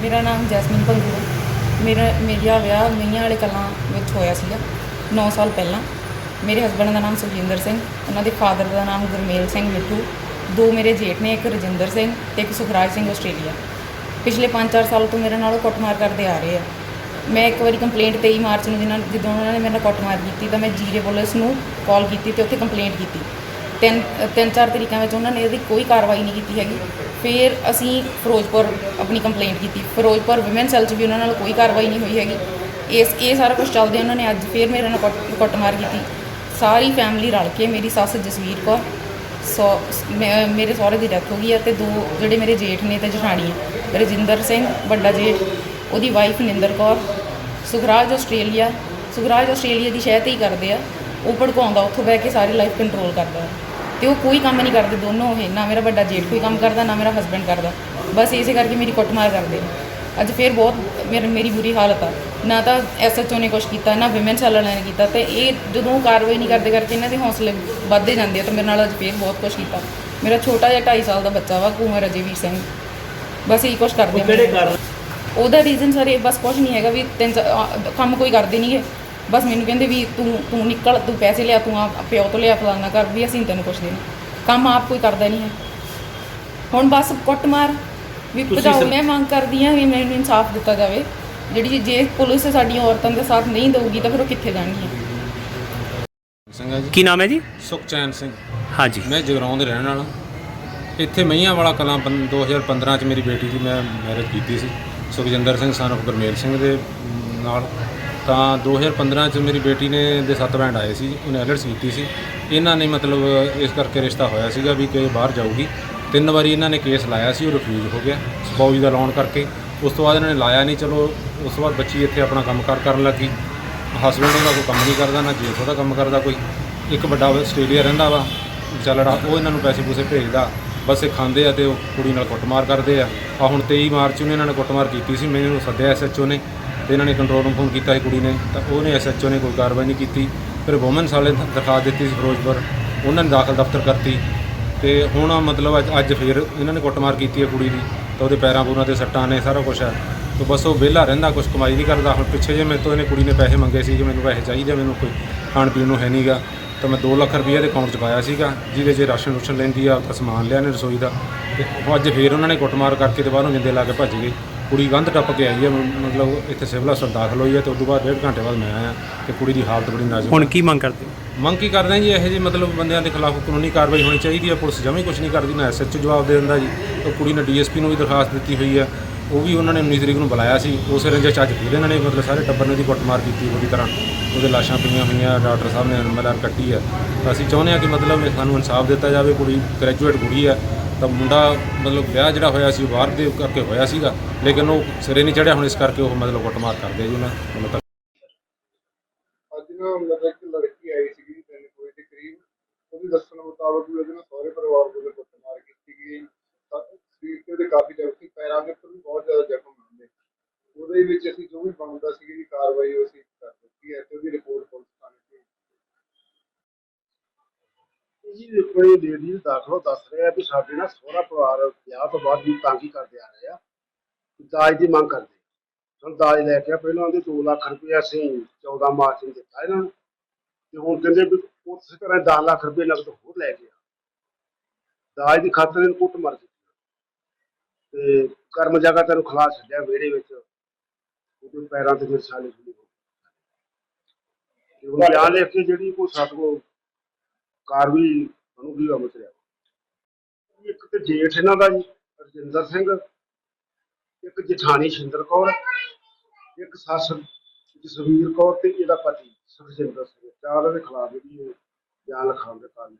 ਮੇਰਾ ਨਾਮ ਜੈਸਮੀਨ ਭੰਗੂ ਮੇਰਾ ਮੇਰਾ ਵਿਆਹ ਮਈਆਂ ਵਾਲੇ ਕਲਾਂ ਵਿੱਚ ਹੋਇਆ ਸੀਗਾ 9 ਸਾਲ ਪਹਿਲਾਂ। ਮੇਰੇ ਹਸਬੰਡ ਦਾ ਨਾਮ ਸੁਖਜਿੰਦਰ ਸਿੰਘ, ਉਹਨਾਂ ਦੇ ਫਾਦਰ ਦਾ ਨਾਮ ਗੁਰਮੇਲ ਸਿੰਘ ਮਿੱਠੂ, ਦੋ ਮੇਰੇ ਜੇਠ ਨੇ, ਇੱਕ ਰਜਿੰਦਰ ਸਿੰਘ ਤੇ ਇੱਕ ਸੁਖਰਾਜ ਸਿੰਘ ਆਸਟ੍ਰੇਲੀਆ। ਪਿਛਲੇ 5-4 ਸਾਲ ਤੋਂ ਮੇਰੇ ਨਾਲ ਕੁੱਟਮਾਰ ਕਰਦੇ ਆ ਰਹੇ ਆ। ਮੈਂ ਇੱਕ ਵਾਰੀ ਕੰਪਲੇਂਟ 23 ਮਾਰਚ ਨੂੰ ਜਿਨ੍ਹਾਂ ਜਦੋਂ ਉਹਨਾਂ ਨੇ ਮੇਰੇ ਨਾਲ ਕੁੱਟਮਾਰ ਕੀਤੀ, ਤਾਂ ਮੈਂ ਜੀਰੇ ਪੁਲਿਸ ਨੂੰ ਕਾਲ ਕੀਤੀ ਤੇ ਉੱਥੇ ਕੰਪਲੇਂਟ ਕੀਤੀ। ਤਿੰਨ ਤਿੰਨ ਚਾਰ ਤਰੀਕਾਂ ਵਿੱਚ ਉਹਨਾਂ ਨੇ ਇਹਦੀ ਕੋਈ ਕਾਰਵਾਈ ਨਹੀਂ ਕੀਤੀ ਹੈਗੀ। ਫਿਰ ਅਸੀਂ ਫਿਰੋਜ਼ਪੁਰ ਆਪਣੀ ਕੰਪਲੇਂਟ ਕੀਤੀ। ਫਿਰੋਜ਼ਪੁਰ ਵਿਮਨ ਸੈੱਲ 'ਚ ਵੀ ਉਹਨਾਂ ਨਾਲ ਕੋਈ ਕਾਰਵਾਈ ਨਹੀਂ ਹੋਈ ਹੈਗੀ। ਇਸ, ਇਹ ਸਾਰਾ ਕੁਝ ਚੱਲਦੇ ਉਹਨਾਂ ਨੇ ਅੱਜ ਫਿਰ ਮੇਰੇ ਨਾਲ ਕੁੱਟ- ਕੁੱਟਮਾਰ ਕੀਤੀ। ਸਾਰੀ ਫੈਮਿਲੀ ਰਲ ਕੇ ਮੇਰੀ ਸੱਸ ਜਸਵੀਰ ਕੌਰ, ਸੌ ਮੈਂ- ਮੇਰੇ ਸਹੁਰੇ ਦੀ ਡੈਥ ਹੋ ਗਈ ਹੈ ਤੇ ਦੋ ਜਿਹੜੇ ਮੇਰੇ ਜੇਠ ਨੇ ਤੇ ਜਠਾਣੀ ਹੈ, ਰਜਿੰਦਰ ਸਿੰਘ, ਵੱਡਾ ਜੇਠ, ਉਹਦੀ wife Ninder Kaur, Sukhraj Australia Sukhraj Australia ਦੀ ਸ਼ਹਿ ਤੇ ਹੀ ਕਰਦੇ ਆ, ਉਹ ਭੜਕਾਉਂਦਾ, ਉੱਥੋਂ ਬਹਿ ਕੇ ਸਾਰੀ ਲਾਈਫ ਕੰਟਰੋਲ ਕਰਦਾ। ਹੈ। ਤੇ ਉਹ ਕੋਈ ਕੰਮ ਨਹੀਂ ਕਰਦੇ ਦੋਨੋਂ ਇਹ ਨਾ ਮੇਰਾ ਵੱਡਾ ਜੇਠ ਕੋਈ ਕੰਮ ਕਰਦਾ ਨਾ ਮੇਰਾ ਹਸਬੈਂਡ ਕਰਦਾ। ਬਸ ਇਸੇ ਕਰਕੇ ਮੇਰੀ ਕੁੱਟਮਾਰ ਕਰਦੇ ਨੇ। ਅੱਜ ਫੇਰ ਬਹੁਤ ਮੇਰੀ ਮੇਰੀ ਬੁਰੀ ਹਾਲਤ ਆ। ਨਾ ਤਾਂ ਐਸਐਚਓ ਨੇ ਕੁਝ ਕੀਤਾ ਨਾ ਵਿਮਨ ਸੈਲ ਵਾਲਿਆਂ ਨੇ ਕੀਤਾ ਤੇ ਇਹ ਜਦੋਂ ਕਾਰਵਾਈ ਨਹੀਂ ਕਰਦੇ ਕਰਕੇ ਇਹਨਾਂ ਦੇ ਹੌਸਲੇ ਵੱਧਦੇ ਜਾਂਦੇ ਆ ਤੇ ਮੇਰੇ ਨਾਲ ਅੱਜ ਫੇਰ ਬਹੁਤ ਕੁਝ ਕੀਤਾ। ਮੇਰਾ ਛੋਟਾ ਜਿਹਾ 2.5 ਸਾਲ ਦਾ ਬੱਚਾ ਵਾ ਕੁਮਰ ਅਜੇਵੀਰ ਸਿੰਘ। ਬਸ ਇਹੀ ਕੁਝ ਕਰਦੇ ਆ ਉਹਦਾ ਰੀਜ਼ਨ ਸਰ ਇਹ ਬਸ ਕੁਝ ਨਹੀਂ ਹੈਗਾ ਵੀ ਤਿੰਨ ਕੰਮ ਕੋਈ ਕਰਦੇ ਨਹੀਂਗੇ ਬਸ ਮੈਨੂੰ ਕਹਿੰਦੇ ਵੀ ਤੂੰ ਤੂੰ ਨਿਕਲ ਤੂੰ ਪੈਸੇ ਲਿਆ ਤੂੰ ਆ ਪਿਓ ਤੋਂ ਲਿਆ ਫਲਾਣਾ ਕਰ ਵੀ ਅਸੀਂ ਤੈਨੂੰ ਕੁਛ ਦੇਣਾ ਕੰਮ ਆਪ ਕੋਈ ਕਰਦਾ ਨਹੀਂ ਹੈ। ਹੁਣ ਬਸ ਕੁੱਟ ਮਾਰ ਵੀ ਭਜਾਓ ਮੈਂ ਮੰਗ ਕਰਦੀ ਹਾਂ ਵੀ ਮੈਨੂੰ ਇਨਸਾਫ ਦਿੱਤਾ ਜਾਵੇ। ਜਿਹੜੀ ਜੇ ਪੁਲਿਸ ਸਾਡੀਆਂ ਔਰਤਾਂ ਦਾ ਸਾਥ ਨਹੀਂ ਦੇਊਗੀ ਤਾਂ ਫਿਰ ਉਹ ਕਿੱਥੇ ਜਾਣਗੀਆਂ? ਸਿੰਘ ਹੈ ਜੀ। ਕੀ ਨਾਮ ਹੈ ਜੀ? ਸੁਖਚੈਨ ਸਿੰਘ। ਹਾਂਜੀ। ਮੈਂ ਜਗਰਾਉਂ ਦੇ ਰਹਿਣ ਵਾਲਾ। ਇੱਥੇ ਮਈਆਂ ਵਾਲਾ ਕਲਾਂ ਪੰ- 2015 ਚ ਮੇਰੀ ਬੇਟੀ ਦੀ ਮੈਂ ਮੈਰਿਜ ਕੀਤੀ ਸੀ। ਸੁਖਜਿੰਦਰ ਸਿੰਘ ਸਨ ਗੁਰਮੇਲ ਸਿੰਘ ਦੇ ਅਮ, ਨਾਲ। ਤਾਂ 2015 ਚ ਮੇਰੀ ਬੇਟੀ ਨੇ ਦੇ ਸੱਤ ਬੈਂਡ ਆਏ ਸੀ, ਉਹਨੇ ਐਲਰਟਸ ਕੀਤੀ ਸੀ। ਇਹਨਾਂ ਨੇ ਮਤਲਬ ਇਸ ਕਰਕੇ ਰਿਸ਼ਤਾ ਹੋਇਆ ਸੀਗਾ ਵੀ ਕਿ ਇਹ ਬਾਹਰ ਜਾਊਗੀ। ਤਿੰਨ ਵਾਰੀ ਇਹਨਾਂ ਨੇ ਕੇਸ ਲਾਇਆ ਸੀ, ਉਹ ਰਿਫਿਊਜ਼ ਹੋ ਗਿਆ, ਫੌਜ ਦਾ ਲਾਉਣ ਕਰਕੇ। ਉਸ ਤੋਂ ਬਾਅਦ ਇਹਨਾਂ ਨੇ ਲਾਇਆ ਨਹੀਂ, ਚਲੋ, ਉਸ ਤੋਂ ਬਾਅਦ ਬੱਚੀ ਇੱਥੇ ਆਪਣਾ ਕੰਮ ਕਾਰ ਕਰਨ ਲੱਗੀ। ਹਸਬੈਂਡ ਉਹਦਾ ਕੋਈ ਕੰਮ ਨਹੀਂ ਕਰਦਾ, ਨਾ ਜੇਠ ਉਹਦਾ ਕੰਮ ਕਰਦਾ ਕੋਈ। ਇੱਕ ਵੱਡਾ ਆਸਟ੍ਰੇਲੀਆ ਰਹਿੰਦਾ ਵਾ ਚੱਲੜਾ ਉਹ ਇਹਨਾਂ ਨੂੰ ਪੈਸੇ ਪੂਸੇ ਭੇਜਦਾ। ਬਸ ਇਹ ਖਾਂਦੇ ਆ ਤੇ ਉਹ ਕੁੜੀ ਨਾਲ ਕੁੱਟਮਾਰ ਕਰਦੇ ਆ। ਆ ਹੁਣ 23 ਮਾਰਚ ਨੂੰ ਇਹਨਾਂ ਨੇ ਕੁੱਟਮਾਰ ਕੀਤੀ ਸੀ, ਮੈਨੂੰ ਸੱਦਿਆ ਐਸਐਚਓ ਨੇ। ਤੇ ਇਹਨਾਂ ਨੇ ਕੰਟਰੋਲ ਰੂਮ ਫੋਨ ਕੀਤਾ ਸੀ ਕੁੜੀ ਨੇ, ਤਾਂ ਉਹਨੇ ਐਸਐਚਓ ਨੇ ਕੋਈ ਕਾਰਵਾਈ ਨਹੀਂ ਕੀਤੀ। ਫਿਰ ਵੂਮਨਸ ਵਾਲੇ ਨੇ ਦਰਖਾਸਤ ਦਿੱਤੀ ਸੀ ਫਿਰੋਜ਼ਪੁਰ, ਉਹਨਾਂ ਨੇ ਦਾਖਲ ਦਫ਼ਤਰ ਕਰਤੀ। ਤੇ ਹੁਣ ਮਤਲਬ ਅੱਜ ਅੱਜ ਫਿਰ ਇਹਨਾਂ ਨੇ ਕੁੱਟਮਾਰ ਕੀਤੀ ਹੈ ਕੁੜੀ ਦੀ, ਤਾਂ ਉਹਦੇ ਪੈਰਾਂ ਪੂਰਾਂ ਤੇ ਸੱਟਾਂ ਨੇ, ਸਾਰਾ ਕੁਝ ਹੈ। ਤੇ ਬਸ ਉਹ ਵਿਹਲਾ ਰਹਿੰਦਾ ਕੁਝ ਕਮਾਈ ਨਹੀਂ ਕਰਦਾ। ਹੁਣ ਪਿੱਛੇ ਜੇ ਮੇਰੇ ਤੋਂ ਇਹਨੇ ਕੁੜੀ ਨੇ ਪੈਸੇ ਮੰਗੇ ਸੀ ਕਿ ਮੈਨੂੰ ਪੈਸੇ ਚਾਹੀਦੇ, ਮੈਨੂੰ ਕੋਈ ਖਾਣ ਪੀਣ ਨੂੰ ਹੈ ਨਹੀਂਗਾ ਤਾਂ ਮੈਂ 2 ਲੱਖ ਰੁਪਏ ਦੇ ਅਕਾਊਂਟ 'ਚ ਪਾਇਆ ਸੀਗਾ, ਜਿਹਦੇ 'ਚ ਰਾਸ਼ਨ ਰੂਸ਼ਨ ਲੈਂਦੀ ਆ ਤਾਂ ਸਮਾਨ ਲਿਆ ਨੇ ਰਸੋਈ ਦਾ। ਤੇ ਉਹ ਅੱਜ ਫੇਰ ਉਹਨਾਂ ਨੇ ਕੁੱਟਮਾਰ ਕਰਕੇ ਤੇ ਬਾਹਰੋਂ ਜਿੰਦੇ ਲਾ ਕੇ ਭੱਜ ਗਏ। ਕੁੜੀ ਗੰਧ ਟੱਪ ਕੇ ਆਈ ਹੈ ਮਤਲਬ ਇੱਥੇ ਸਿਵਲ ਹਸਪਤਾਲ ਦਾਖਲ ਹੋਈ ਹੈ ਤੇ ਉਸ ਤੋਂ ਬਾਅਦ ਡੇਢ ਘੰਟੇ ਬਾਅਦ ਮੈਂ ਆਇਆ ਤੇ ਕੁੜੀ ਦੀ ਹਾਲਤ ਬੜੀ ਨਾਜ਼ੁਕ ਹੁਣ ਕੀ ਮੰਗ ਕਰਦੇ ਹੋ? ਮੰਗ ਕੀ ਕਰਦੇ ਜੀ ਇਹੋ ਜਿਹੇ ਮਤਲਬ ਬੰਦਿਆਂ ਦੇ ਖਿਲਾਫ ਕਾਨੂੰਨੀ ਕਾਰਵਾਈ ਹੋਣੀ ਚਾਹੀਦੀ ਹੈ ਪੁਲਿਸ ਜਮੀ ਕੁਝ ਨਹੀਂ ਕਰਦੀ ਨਾ ਐਸਐਚਓ ਜਵਾਬ ਦੇ ਦਿੰਦਾ ਜੀ। ਉਹ ਕੁੜੀ ਨੇ ਡੀਐਸਪੀ ਨੂੰ ਵੀ ਦਰਖਾਸਤ ਦਿੱਤੀ ਹੋਈ ਹੈ ਉਹ ਵੀ ਉਹਨਾਂ ਨੇ 19 ਤਰੀਕ ਨੂੰ ਬੁਲਾਇਆ ਸੀ ਉਸੇ ਰੰਜੇ ਚ ਅੱਜ ਫਿਰ ਇਹਨਾਂ ਨੇ ਮਤਲਬ ਸਾਰੇ ਟੱਬਰ ਨੇ ਦੀ ਕੁੱਟਮਾਰ ਕੀਤੀ ਪੂਰੀ ਤਰ੍ਹਾਂ। ਉਹਦੇ ਲਾਸ਼ਾਂ ਪਈਆਂ ਹੋਈਆਂ ਡਾਕਟਰ ਸਾਹਿਬ ਨੇ ਐਮਐਲਆਰ ਕੱਟੀ ਹੈ। ਤਾਂ ਅਸੀਂ ਚਾਹੁੰਦੇ ਹਾਂ ਕਿ ਮਤਲਬ ਇਹ ਸਾਨੂੰ ਇਨਸਾਫ ਦਿੱਤਾ ਜਾਵੇ ਕੁੜੀ ਗ੍ਰੈਜੂਏਟ ਕੁੜੀ ਹੈ ਤਾਂ ਮੁੰਡਾ ਮਤਲਬ ਵਿਆਹ ਜਿਹੜਾ ਹੋਇਆ ਸੀ ਬਾਹਰ ਦੇ ਕਰਕੇ ਹੋਇਆ ਸੀਗਾ, ਲੇਕਿਨ ਉਹ ਸਿਰੇ ਨਹੀਂ ਚੜਿਆ ਹੁਣ ਇਸ ਕਰਕੇ ਉਹ ਮਤਲਬ ਕੁੱਟਮਾਰ ਕਰਦੇ ਜੀ ਉਹਨਾਂ ਮਤਲਬ ਅੱਜ ਨਾ ਮਤਲਬ ਇੱਕ ਲੜਕੀ ਆਈ ਸੀਗੀ ਤਿੰਨ ਕੁ ਦੇ ਕਰੀਬ, ਉਹਦੇ ਦੱਸਣ ਮੁਤਾਬਕ ਵੀ ਉਹਦੇ ਨਾਲ ਸਹੁਰੇ ਪਰਿਵਾਰ ਵੱਲੋਂ ਕੁੱਟਮਾਰ ਕੀਤੀ ਗਈ। ਸਰੀਰ ਤੇ ਉਹਦੇ ਕਾਫੀ ਜ਼ਖਮ ਸੀ, ਪੈਰਾਂ ਦੇ ਉੱਪਰ ਵੀ ਬਹੁਤ ਜ਼ਿਆਦਾ ਜ਼ਖਮ ਹੁੰਦੇ। ਉਹਦੇ ਵਿੱਚ ਅਸੀਂ ਜੋ ਵੀ ਬਣਦਾ ਸੀ ਜੀ ਕਾਰਵਾਈ ਉਹ ਅਸੀਂ ਕਰ ਦਿੱਤੀ ਹੈ ਤੇ ਉਹਦੀ ਰਿਪੋਰਟ ਜੀ ਕੋਈ ਲੇਡੀਜ਼ ਦਾਖਲੋ ਦੱਸ ਰਿਹਾ ਵੀ ਸਾਡੇ ਨਾਲ ਸਹੁਰਾ ਪਰਿਵਾਰ ਵਿਆਹ ਤੋਂ ਬਾਅਦ ਵੀ ਤੰਗ ਕਰਦੇ ਆ ਰਹੇ ਆ। ਦਾਜ ਦੀ ਮੰਗ ਕਰਦੇ ਹੁਣ ਦਾਜ ਲੈ ਕੇ ਪਹਿਲਾਂ ਉਹਦੇ 2 ਲੱਖ ਰੁਪਏ ਅਸੀਂ 14 ਮਾਰਚ ਨੂੰ ਦਿੱਤਾ ਇਹਨਾਂ ਨੂੰ। ਤੇ ਹੁਣ ਕਹਿੰਦੇ ਵੀ ਉਸੇ ਤਰ੍ਹਾਂ 10 ਲੱਖ ਰੁਪਏ ਨਕਦ ਹੋਰ ਲੈ ਗਿਆ ਦਾਜ ਦੀ ਖਾਤਰ ਇਹਨੂੰ ਕੁੱਟ ਮਰ ਦਿੱਤੀ। ਤੇ ਕਰਮ ਜਗ੍ਹਾ ਤੈਨੂੰ ਖਲਾ ਛੱਡਿਆ ਵਿਹੜੇ ਵਿੱਚ। ਉਹਦੇ ਪੈਰਾਂ ਤੇ ਮੇਰੇ ਸਾਲੇ ਹੋ ਹੁਣ ਬਿਆਨ ਲਿਖ ਕੇ ਜਿਹੜੀ ਕੋਈ ਸਾਡੇ ਕੋਲ ਕਾਰ ਵੀ ਬਣੂਗੀ ਉਹ ਮਤਲਬ ਇੱਕ ਤੇ ਜੇਠ ਇਹਨਾਂ ਦਾ ਜੀ, ਰਜਿੰਦਰ ਸਿੰਘ। ਇੱਕ ਜਠਾਣੀ ਸ਼ਿੰਦਰ ਕੌਰ। ਇੱਕ ਸੱਸ ਜਸਵੀਰ ਕੌਰ ਤੇ ਇਹਦਾ ਪਤੀ ਸੁਖਜਿੰਦਰ ਸਿੰਘ। ਚਾਰ ਦੇ ਖਿਲਾਫ ਜਿਹੜੀ ਇਹ ਬਿਆਨ ਲਿਖਾਉਣ ਦੇ ਕਾਰਨ।